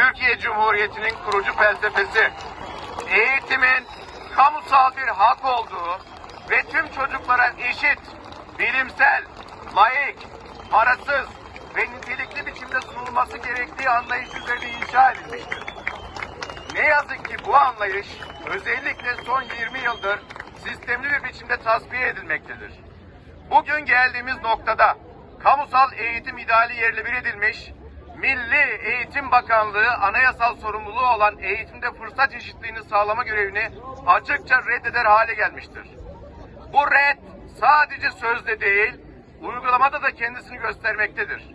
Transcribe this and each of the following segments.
Türkiye Cumhuriyeti'nin kurucu felsefesi. Eğitimin kamusal bir hak olduğu ve tüm çocuklara eşit, bilimsel, layık, parasız ve nitelikli biçimde sunulması gerektiği anlayış üzerine inşa edilmiştir. Ne yazık ki bu anlayış özellikle son 20 yıldır sistemli bir biçimde tasfiye edilmektedir. Bugün geldiğimiz noktada kamusal eğitim ideali yerle bir edilmiş, Milli Eğitim Bakanlığı anayasal sorumluluğu olan eğitimde fırsat eşitliğini sağlama görevini açıkça reddeder hale gelmiştir. Bu red sadece sözde değil, uygulamada da kendisini göstermektedir.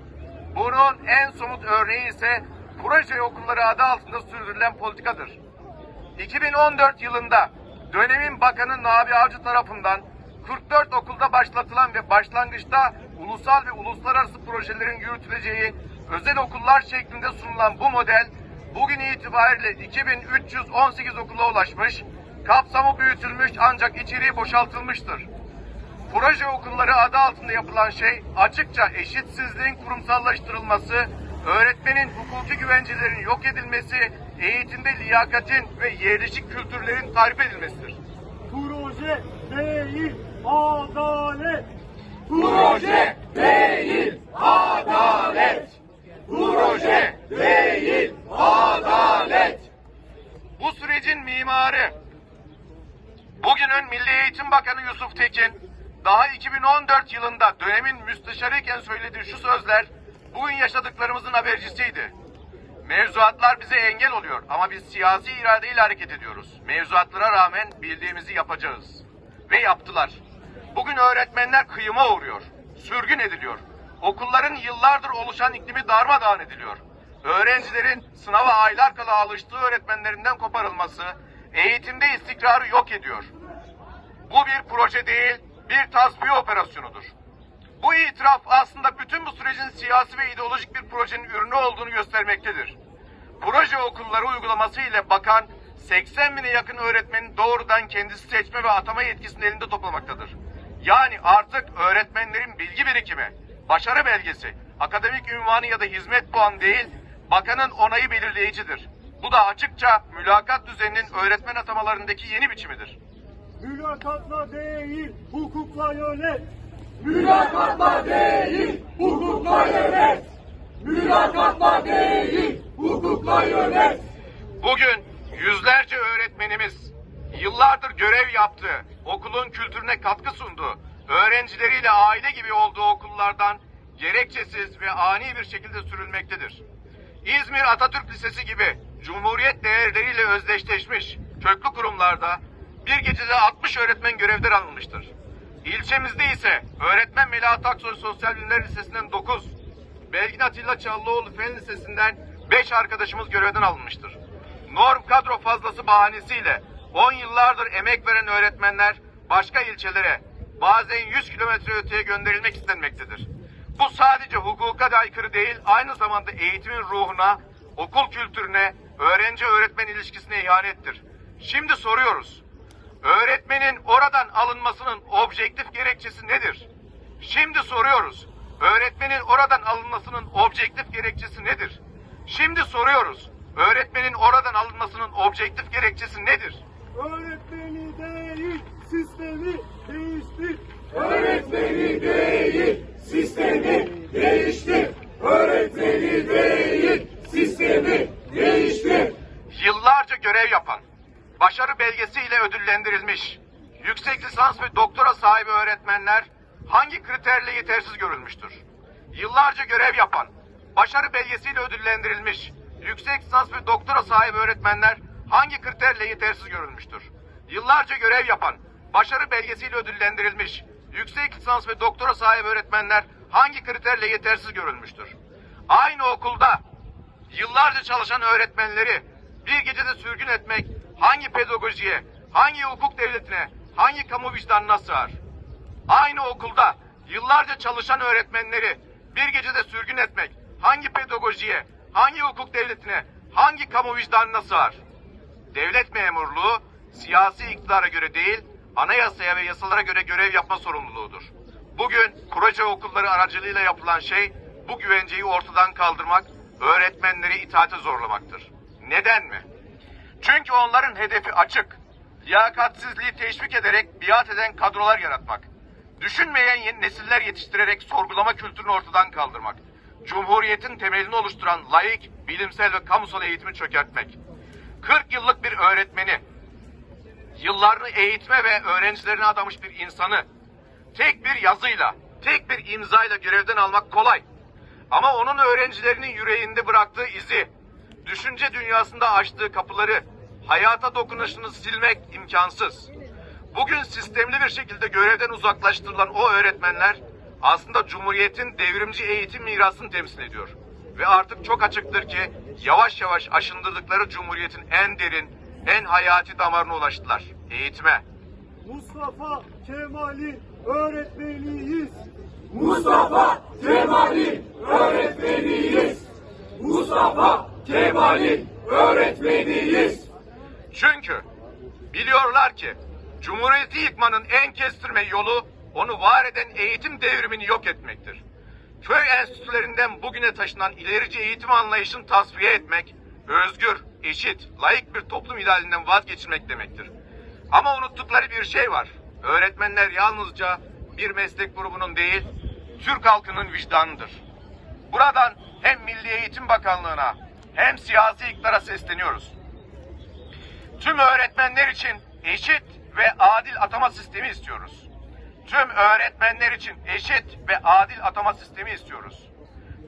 Bunun en somut örneği ise proje okulları adı altında sürdürülen politikadır. 2014 yılında dönemin bakanı Nabi Avcı tarafından 44 okulda başlatılan ve başlangıçta ulusal ve uluslararası projelerin yürütüleceği özel okullar şeklinde sunulan bu model bugün itibariyle 2318 okula ulaşmış, kapsamı büyütülmüş ancak içeriği boşaltılmıştır. Proje okulları adı altında yapılan şey açıkça eşitsizliğin kurumsallaştırılması, öğretmenin hukuki güvencelerin yok edilmesi, eğitimde liyakatin ve yerleşik kültürlerin tarif edilmesidir. Proje değil, adalet. Proje değil, adalet. Proje değil, adalet. Bu sürecin mimarı, bugünün Milli Eğitim Bakanı Yusuf Tekin, daha 2014 yılında dönemin müsteşarıyken söylediği şu sözler, bugün yaşadıklarımızın habercisiydi. Mevzuatlar bize engel oluyor ama biz siyasi iradeyle hareket ediyoruz. Mevzuatlara rağmen bildiğimizi yapacağız. Ve yaptılar. Bugün öğretmenler kıyıma uğruyor. Sürgün ediliyor. Okulların yıllardır oluşan iklimi darmadağın ediliyor. Öğrencilerin sınava aylar kala alıştığı öğretmenlerinden koparılması eğitimde istikrarı yok ediyor. Bu bir proje değil, bir tasfiye operasyonudur. Bu itiraf aslında bütün bu sürecin siyasi ve ideolojik bir projenin ürünü olduğunu göstermektedir. Proje okulları uygulaması ile bakan 80 bine yakın öğretmenin doğrudan kendisi seçme ve atama yetkisini elinde toplamaktadır. Yani artık öğretmenlerin bilgi birikimi, başarı belgesi, akademik ünvanı ya da hizmet puanı değil, bakanın onayı belirleyicidir. Bu da açıkça mülakat düzeninin öğretmen atamalarındaki yeni biçimidir. Mülakatla değil, hukukla yönet. Mülakatla değil, hukukla yönet. Mülakatla değil, hukukla yönet. Bugün yüzlerce öğretmenimiz yıllardır görev yaptı, okulun kültürüne katkı sundu, öğrencileriyle aile gibi olduğu okullardan gerekçesiz ve ani bir şekilde sürülmektedir. İzmir Atatürk Lisesi gibi Cumhuriyet değerleriyle özdeşleşmiş köklü kurumlarda bir gecede 60 öğretmen görevden alınmıştır. İlçemizde ise öğretmen Melahat Aksoy Sosyal Bilimler Lisesi'nden 9, Belgin Atilla Çallıoğlu Fen Lisesi'nden 5 arkadaşımız görevden alınmıştır. Norm kadro fazlası bahanesiyle 10 yıllardır emek veren öğretmenler başka ilçelere bazen 100 kilometre öteye gönderilmek istenmektedir. Bu sadece hukuka da aykırı değil, aynı zamanda eğitimin ruhuna, okul kültürüne, öğrenci öğretmen ilişkisine ihanettir. Şimdi soruyoruz. Öğretmenin oradan alınmasının objektif gerekçesi nedir? Şimdi soruyoruz. Öğretmenin oradan alınmasının objektif gerekçesi nedir? Şimdi soruyoruz. Öğretmenin oradan alınmasının objektif gerekçesi nedir? Öğretmeni değil, sistemi değiştir. Öğretmeni değil, sistemi değiştir. Öğretmeni değil, sistemi değiştir. Yıllarca görev yapan, başarı belgesiyle ödüllendirilmiş, yüksek lisans ve doktora sahibi öğretmenler hangi kriterle yetersiz görülmüştür? Yıllarca görev yapan, başarı belgesiyle ödüllendirilmiş, yüksek lisans ve doktora sahibi öğretmenler hangi kriterle yetersiz görülmüştür? Yıllarca görev yapan, başarı belgesiyle ödüllendirilmiş, yüksek lisans ve doktora sahibi öğretmenler hangi kriterle yetersiz görülmüştür? Aynı okulda yıllarca çalışan öğretmenleri bir gecede sürgün etmek hangi pedagojiye, hangi hukuk devletine, hangi kamu vicdanına sığar? Aynı okulda yıllarca çalışan öğretmenleri bir gecede sürgün etmek hangi pedagojiye, hangi hukuk devletine, hangi kamu vicdanına sığar? Devlet memurluğu siyasi iktidara göre değil, anayasaya ve yasalara göre görev yapma sorumluluğudur. Bugün proje okulları aracılığıyla yapılan şey bu güvenceyi ortadan kaldırmak, öğretmenleri itaate zorlamaktır. Neden mi? Çünkü onların hedefi açık. Liyakatsizliği teşvik ederek biat eden kadrolar yaratmak. Düşünmeyen yeni nesiller yetiştirerek sorgulama kültürünü ortadan kaldırmak. Cumhuriyetin temelini oluşturan laik, bilimsel ve kamusal eğitimi çökertmek. 40 yıllık bir öğretmeni, yıllarını eğitme ve öğrencilerine adamış bir insanı tek bir yazıyla, tek bir imzayla görevden almak kolay. Ama onun öğrencilerinin yüreğinde bıraktığı izi, düşünce dünyasında açtığı kapıları, hayata dokunuşunu silmek imkansız. Bugün sistemli bir şekilde görevden uzaklaştırılan o öğretmenler aslında Cumhuriyet'in devrimci eğitim mirasını temsil ediyor. Ve artık çok açıktır ki yavaş yavaş aşındırdıkları Cumhuriyet'in en derin, en hayati damarına ulaştılar. Eğitime. Mustafa Kemal'in öğretmeniyiz. Mustafa Kemal'in öğretmeniyiz. Mustafa Kemal'in öğretmeniyiz. Çünkü biliyorlar ki Cumhuriyeti yıkmanın en kestirme yolu onu var eden eğitim devrimini yok etmektir. Köy enstitülerinden bugüne taşınan ilerici eğitim anlayışını tasfiye etmek, özgür, eşit, layık bir toplum idealinden vazgeçilmek demektir. Ama unuttukları bir şey var. Öğretmenler yalnızca bir meslek grubunun değil, Türk halkının vicdanıdır. Buradan hem Milli Eğitim Bakanlığı'na hem siyasi iktidara sesleniyoruz. Tüm öğretmenler için eşit ve adil atama sistemi istiyoruz. Tüm öğretmenler için eşit ve adil atama sistemi istiyoruz.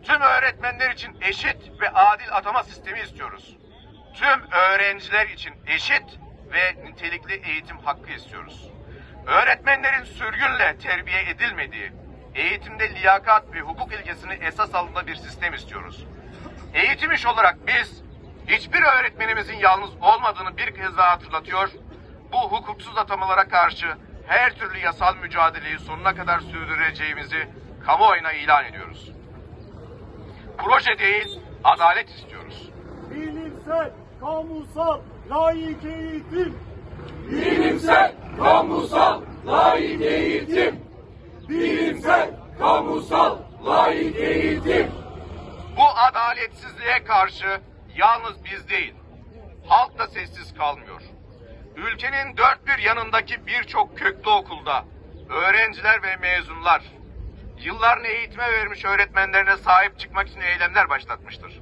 Tüm öğretmenler için eşit ve adil atama sistemi istiyoruz. Tüm öğrenciler için eşit ve nitelikli eğitim hakkı istiyoruz. Öğretmenlerin sürgünle terbiye edilmediği, eğitimde liyakat ve hukuk ilkesini esas alındığı bir sistem istiyoruz. Eğitim iş olarak biz hiçbir öğretmenimizin yalnız olmadığını bir kez daha hatırlatıyor. Bu hukuksuz atamalara karşı her türlü yasal mücadeleyi sonuna kadar sürdüreceğimizi kamuoyuna ilan ediyoruz. Proje değil, adalet istiyoruz. Bilimsel, kamusal, layık eğitim. Bilimsel, kamusal, layık eğitim. Bilimsel, kamusal, layık eğitim. Adaletsizliğe karşı yalnız biz değil, halk da sessiz kalmıyor. Ülkenin dört bir yanındaki birçok köklü okulda öğrenciler ve mezunlar yıllarını eğitime vermiş öğretmenlerine sahip çıkmak için eylemler başlatmıştır.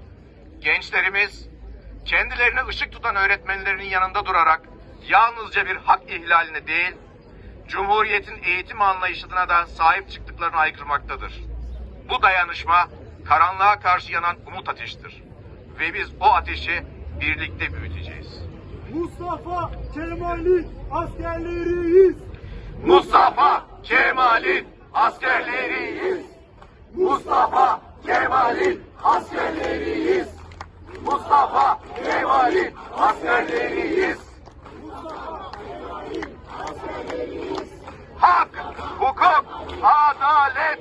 Gençlerimiz kendilerine ışık tutan öğretmenlerinin yanında durarak yalnızca bir hak ihlaline değil, Cumhuriyetin eğitim anlayışına da sahip çıktıklarını aykırmaktadır. Bu dayanışma karanlığa karşı yanan umut ateşidir. Ve biz o ateşi birlikte büyüteceğiz. Mustafa Kemal'in askerleriyiz. Mustafa Kemal'in askerleriyiz. Mustafa Kemal'in askerleriyiz. Mustafa Kemal'in askerleriyiz. Hak, hukuk, adalet.